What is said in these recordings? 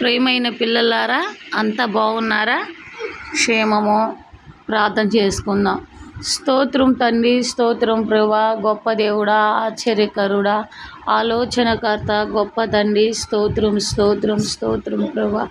ప్రియమైన పిల్లలారా అంతా బాగున్నారా? క్షేమము ప్రార్థన చేసుకుందాం. స్తోత్రం తండ్రి స్తోత్రం ప్రభా గొప్ప దేవుడా ఆశ్చర్యకరుడా ఆలోచనకర్త గొప్ప తండ్రి స్తోత్రం స్తోత్రం స్తోత్రం ప్రభా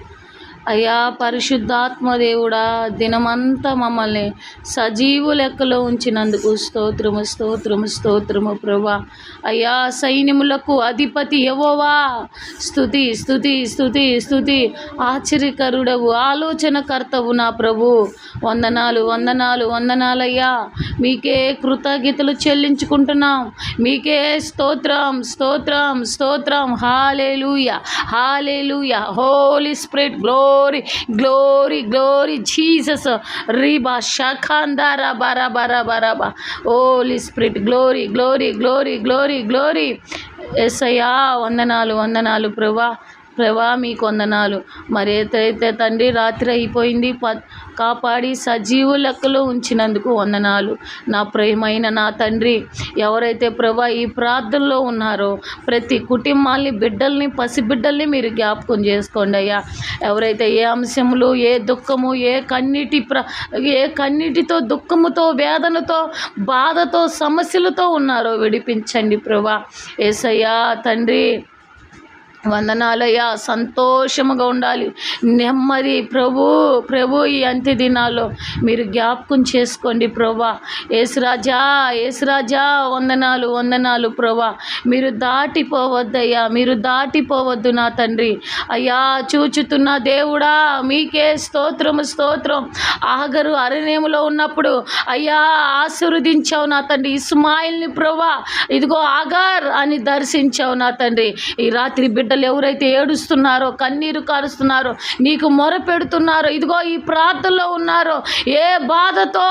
అయ్యా పరిశుద్ధాత్మ దేవుడా దినమంతా మమ్మల్ని సజీవు లెక్కలో ఉంచినందుకు స్తోత్రము స్తోత్రము స్తోత్రము ప్రభా. అయ్యా సైన్యములకు అధిపతి ఎవోవా స్థుతి స్థుతి స్థుతి స్థుతి ఆశ్చర్యకరుడవు ఆలోచనకర్తవు నా ప్రభు. వందనాలు వందనాలు వందనాలయ్యా. మీకే కృతజ్ఞతలు చెల్లించుకుంటున్నాం. మీకే స్తోత్రం స్తోత్రం స్తోత్రం. Hallelujah hallelujah. Holy spirit glory glory glory Jesus రీబా షఖాందారా బరా బరా రబా రబా holy spirit glory glory glory glory glory yes అయ్యా వందనాలు వందనాలు ప్రభా. ప్రభా మీ కొందనాలు. మరి ఏదైతే తండ్రి రాత్రి అయిపోయింది. ప కాపాడి సజీవు లెక్కలో ఉంచినందుకు వందనాలు. నా ప్రేమైన నా తండ్రి ఎవరైతే ప్రభా ఈ ప్రార్థనలో ఉన్నారో ప్రతి కుటుంబాల్ని బిడ్డల్ని పసిబిడ్డల్ని మీరు జ్ఞాపకం చేసుకోండి అయ్యా. ఎవరైతే ఏ అంశములు ఏ దుఃఖము ఏ కన్నీటి ప్ర ఏ కన్నీటితో దుఃఖముతో వేదనతో బాధతో సమస్యలతో ఉన్నారో విడిపించండి ప్రభా. ఏసయ్యా తండ్రి వందనాలయ్యా సంతోషముగా ఉండాలి. నెమ్మది ప్రభు ప్రభు ఈ అంత్య దినాల్లో మీరు జ్ఞాపకం చేసుకోండి ప్రభా. ఏసురాజా ఏసురాజా వందనాలు వందనాలు ప్రభా. మీరు దాటిపోవద్దయ్యా. మీరు దాటిపోవద్దు నా తండ్రి. అయ్యా చూచుతున్న దేవుడా మీకే స్తోత్రము స్తోత్రం. ఆగరు అరణ్యములో ఉన్నప్పుడు అయ్యా ఆశీర్వదించావు నా తండ్రి. ఇస్మాయిల్ని ప్రభా ఇదిగో ఆగార్ అని దర్శించావు నా తండ్రి. ఈ రాత్రి బిడ్డ బిడ్డలు ఎవరైతే ఏడుస్తున్నారో కన్నీరు కారుస్తున్నారో నీకు మొర పెడుతున్నారో ఇదిగో ఈ ప్రార్థనలో ఉన్నారో ఏ బాధతో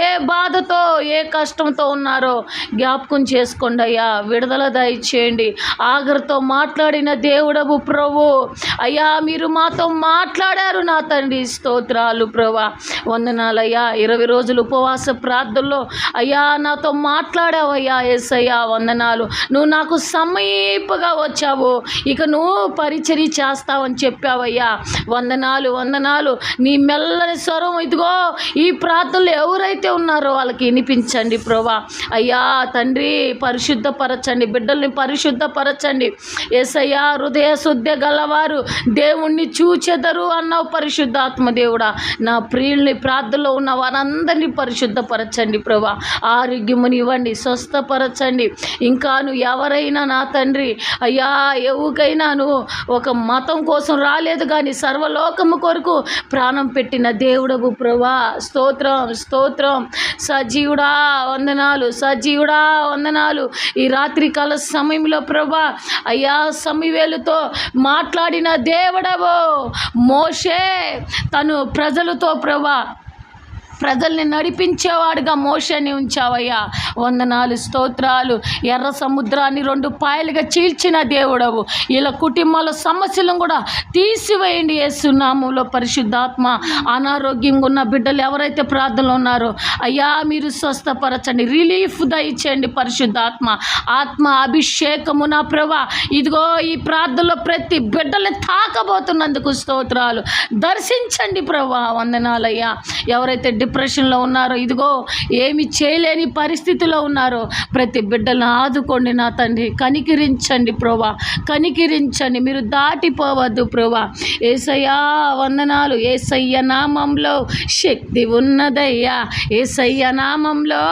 ఏ బాధతో ఏ కష్టంతో ఉన్నారో జ్ఞాపకం చేసుకోండి అయ్యా. విడుదల దయచేయండి. ఆఖరితో మాట్లాడిన దేవుడవు ప్రభు అయ్యా మీరు మాతో మాట్లాడారు నా తండ్రి. స్తోత్రాలు ప్రభా. వందనాలయ్యా. ఇరవై రోజులు ఉపవాస ప్రార్థనలో అయ్యా నాతో మాట్లాడావయ్యా ఎస్ అయ్యా వందనాలు. నువ్వు నాకు సమీపగా వచ్చావు. ఇక నువ్వు పరిచర్య చేస్తావని చెప్పావయ్యా. వందనాలు వందనాలు. నీ మెల్లని స్వరం ఇదిగో ఈ ప్రార్థనలు ఎవరైతే ఉన్నారో వాళ్ళకి వినిపించండి ప్రభా. అయ్యా తండ్రి పరిశుద్ధపరచండి. బిడ్డల్ని పరిశుద్ధపరచండి. ఎసయ్యా హృదయ శుద్ధి గలవారు. దేవుణ్ణి చూచెదరు అన్నావు పరిశుద్ధాత్మ దేవుడా. నా ప్రియుల్ని ప్రార్థనలో ఉన్న వారందరినీ పరిశుద్ధపరచండి ప్రభా. ఆరోగ్యమునివ్వండి స్వస్థపరచండి స్వస్థపరచండి. ఇంకాను ఎవరైనా నా తండ్రి అయ్యా ఎవరికైనాను ఒక మతం కోసం రాలేదు కానీ సర్వలోకము కొరకు ప్రాణం పెట్టిన దేవుడవు ప్రభా. స్తోత్రం స్తోత్రం. సజీవుడా వందనాలు సజీవుడా వందనాలు. ఈ రాత్రికాల సమయంలో ప్రభా అయ్యా సమివేలుతో మాట్లాడిన దేవుడవో మోషే తను ప్రజలతో ప్రభా ప్రజల్ని నడిపించేవాడుగా మోషని ఉంచావయ్యా. వందనాలు స్తోత్రాలు. ఎర్ర సముద్రాన్ని రెండు పాయలుగా చీల్చిన దేవుడవు. ఇలా కుటుంబాల సమస్యలను కూడా తీసివేయండి వేస్తున్నాములో పరిశుద్ధాత్మ. అనారోగ్యంగా ఉన్న బిడ్డలు ఎవరైతే ప్రార్థనలు ఉన్నారో అయ్యా మీరు స్వస్థపరచండి. రిలీఫ్ దయచేయండి పరిశుద్ధాత్మ. ఆత్మ అభిషేకము నా ప్రభా. ఇదిగో ఈ ప్రార్థనలో ప్రతి బిడ్డల్ని తాకబోతున్నందుకు స్తోత్రాలు. దర్శించండి ప్రభా. వందనాలయ్యా. ఎవరైతే డిప్రెషన్లో ఉన్నారో ఇదిగో ఏమి చేయలేని పరిస్థితిలో ఉన్నారో ప్రతి బిడ్డలను ఆదుకోండి నా తండ్రి. కనికిరించండి ప్రభా కనికిరించండి. మీరు దాటిపోవద్దు ప్రభా. ఏసయ్యా వందనాలు. ఏసయ్య నామంలో శక్తి ఉన్నదయ్యా. ఏసయ్య నామంలో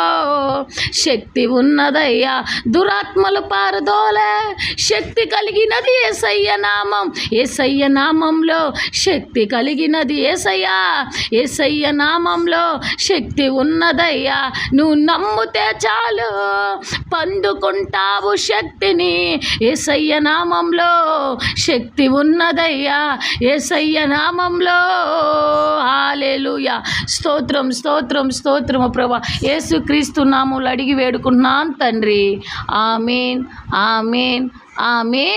శక్తి ఉన్నదయ్యా. దురాత్మలు పారదోలే. శక్తి కలిగినది ఏసయ్య నామం. ఏసయ్య నామంలో శక్తి కలిగినది ఏసయ్యా. ఏసయ్య నామంలో శక్తి ఉన్నదయ్యా. నువ్వు నమ్ముతే చాలు. పండుకుంటావు శక్తిని. ఏసయ్య నామంలో శక్తి ఉన్నదయ్యా. ఏసయ్య నామంలో. హాలేలుయా స్తోత్రం స్తోత్రం స్తోత్రము ప్రభా. యేసుక్రీస్తు నామములు అడిగి వేడుకున్నాను తండ్రి. Amen amen amen.